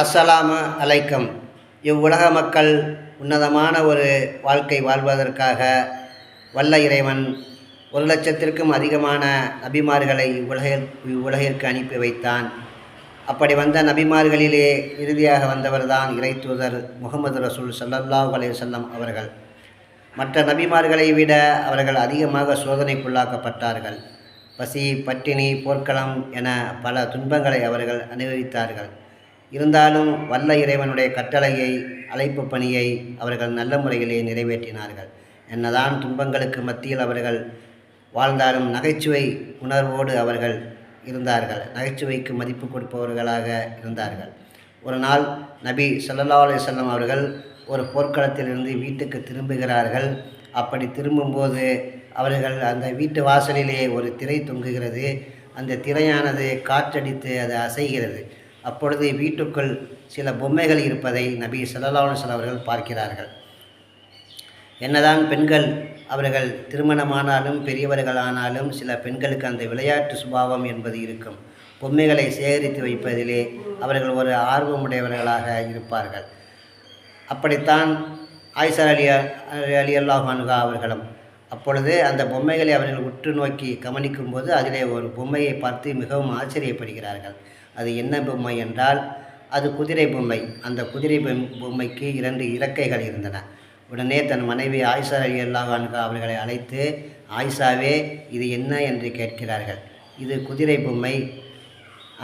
அஸ்ஸலாமு அலைக்கம். இவ்வுலக மக்கள் உன்னதமான ஒரு வாழ்க்கை வாழ்வதற்காக வல்ல இறைவன் ஒரு லட்சத்திற்கும் அதிகமான நபிமார்களை இவ்வுலகில் இவ்வுலகிற்கு அனுப்பி வைத்தான். அப்படி வந்த நபிமார்களிலே இறுதியாக வந்தவர்தான் இறை தூதர் முகமது ரசூல் ஸல்லல்லாஹு அலையுசல்லம் அவர்கள். மற்ற நபிமார்களை விட அவர்கள் அதிகமாக சோதனைக்குள்ளாக்கப்பட்டார்கள். பசி பட்டினி போர்க்களம் என பல துன்பங்களை அவர்கள் அனுபவித்தார்கள். இருந்தாலும் வல்ல இறைவனுடைய கட்டளையை அழைப்பு பணியை அவர்கள் நல்ல முறையிலே நிறைவேற்றினார்கள். என்னதான் துன்பங்களுக்கு மத்தியில் அவர்கள் வாழ்ந்தாலும் நகைச்சுவை உணர்வோடு அவர்கள் இருந்தார்கள். நகைச்சுவைக்கு மதிப்பு கொடுப்பவர்களாக இருந்தார்கள். ஒரு நாள் நபி சல்லா அலிசல்லம் அவர்கள் ஒரு போர்க்களத்திலிருந்து வீட்டுக்கு திரும்புகிறார்கள். அப்படி திரும்பும்போது அவர்கள் அந்த வீட்டு வாசலிலே ஒரு திரை தொங்குகிறது. அந்த திரையானது காற்றடித்து அது அசைகிறது. அப்பொழுது வீட்டுக்குள் சில பொம்மைகள் இருப்பதை நபி ஸல்லல்லாஹு அவர்கள் பார்க்கிறார்கள். என்னதான் பெண்கள் அவர்கள் திருமணமானாலும் பெரியவர்களானாலும் சில பெண்களுக்கு அந்த விளையாட்டு சுபாவம் என்பது இருக்கும். பொம்மைகளை சேகரித்து வைப்பதிலே அவர்கள் ஒரு ஆர்வமுடையவர்களாக இருப்பார்கள். அப்படித்தான் ஆயிசர் அலி அலி அல்லாஹானுகா அவர்களும் அப்பொழுது அந்த பொம்மைகளை அவர்கள் உற்று நோக்கி கவனிக்கும் போது அதிலே ஒரு பொம்மையை பார்த்து மிகவும் ஆச்சரியப்படுகிறார்கள். அது என்ன பொம்மை என்றால் அது குதிரை பொம்மை. அந்த குதிரை பொம்மைக்கு இரண்டு இறக்கைகள் இருந்தன. உடனே தன் மனைவி ஆயிஷா அலி அல்லாஹ் அவர்களை அழைத்து ஆயிஷாவே இது என்ன என்று கேட்கிறார்கள். இது குதிரை பொம்மை.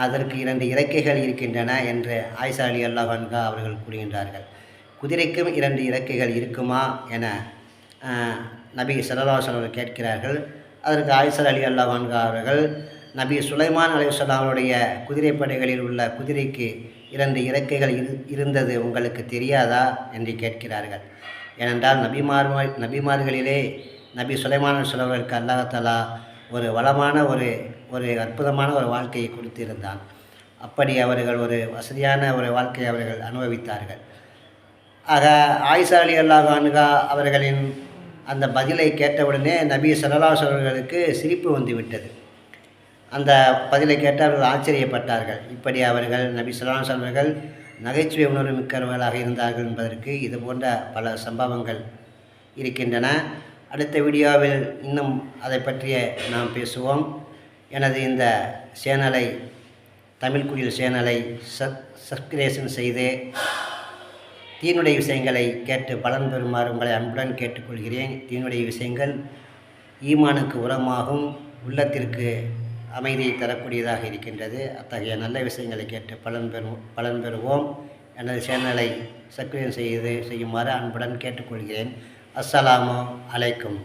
அதற்கு இரண்டு இறக்கைகள் இருக்கின்றன என்று ஆயிஷா அலி அல்லாஹ் அவர்கள் கூறுகின்றார்கள். குதிரைக்கும் இரண்டு இறக்கைகள் இருக்குமா என நபி ஸல்லல்லாஹு அவர்கள் கேட்கிறார்கள். அதற்கு ஆயிஷா அலி அல்லாஹான்கா அவர்கள் நபி சுலைமான் அலைஹிஸ்ஸலாம் குதிரைப்படைகளில் உள்ள குதிரைக்கு இரண்டு இறக்கைகள் இரு இருந்தது உங்களுக்கு தெரியாதா? என்று கேட்கிறார்கள். ஏனென்றால் நபிமார் நபிமார்களிலே நபி சுலைமான் அலைஹிஸ்ஸலாமிற்கு அல்லாஹலா ஒரு வளமான ஒரு ஒரு அற்புதமான ஒரு வாழ்க்கையை கொடுத்திருந்தான். அப்படி அவர்கள் ஒரு வசதியான ஒரு வாழ்க்கையை அவர்கள் அனுபவித்தார்கள். ஆக ஆயிஷா அலி அல்லாஹ் அனுகா அவர்களின் அந்த பதிலை கேட்டவுடனே நபி சல்லாஸ் அவர்களுக்கு சிரிப்பு வந்துவிட்டது. அந்த பதிலை கேட்டு அவர்கள் ஆச்சரியப்பட்டார்கள். இப்படி அவர்கள் நபி சொல்லான் அவர்கள் நகைச்சுவை உணர்வு மிக்கவர்களாக இருந்தார்கள் என்பதற்கு இது போன்ற பல சம்பவங்கள் இருக்கின்றன. அடுத்த வீடியோவில் இன்னும் அதை பற்றிய நாம் பேசுவோம். எனது இந்த சேனலை தமிழ் குயில் சேனலை சப் சப்ஸ்கிரேஷன் செய்து தீனுடைய விஷயங்களை கேட்டு பலன் பெறுமாறு உங்களை அன்புடன் கேட்டுக்கொள்கிறேன். தீனுடைய விஷயங்கள் ஈமானுக்கு உரமாகும் உள்ளத்திற்கு அமைதியை தரக்கூடியதாக இருக்கின்றது. அத்தகைய நல்ல விஷயங்களை கேட்டு பலன் பெறுவோம் பலன் பெறுவோம். எனது சேனலை சப்ஸ்கிரைப் செய்து செய்யுமாறு அன்புடன் கேட்டுக்கொள்கிறேன். அஸ்ஸலாமு அலைக்கும்.